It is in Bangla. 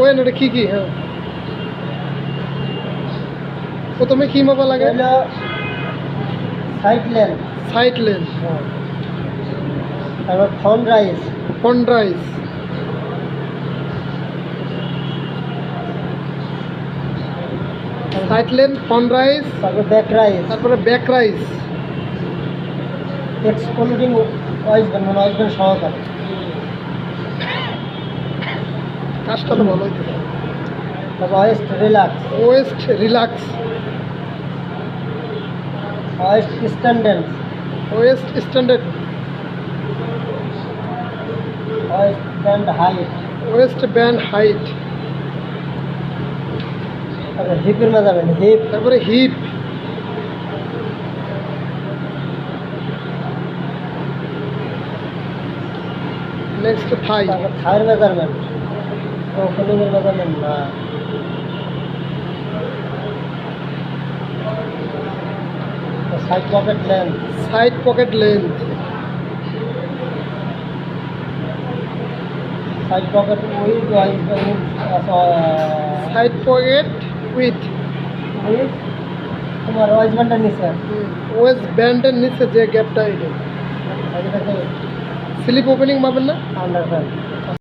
কোয়েন ওটা কি কি? হ্যাঁ। প্রথমে কি মাপা লাগে? সাইড লেন সাইড লেন তারপর front rise front rise side length front rise তারপর ব্যাক রাইস তারপরে ব্যাক রাইস ওয়াইস ব্যান্ড মানে ব্যান্ড সহকারে। কাজটা তো তারপর waist relax. Waist relax. Waist স্ট্যান্ডেন্স waist standard waist band height. Waist band height. তারপর হিপের মেজারমেন্ট হিপ। তারপরে হিপ। নেক্সট থাই থাইয়ের মেজারমেন্ট না। Side pocket length side pocket length side pocket side pocket with with তোমার ওয়াইস ব্যান্ডের নিচে। ওয়েস্ট ব্যান্ডের নিচে যে গ্যাপটা এটা। স্লিপ ওপেনিং পাবেন না? আন্ডার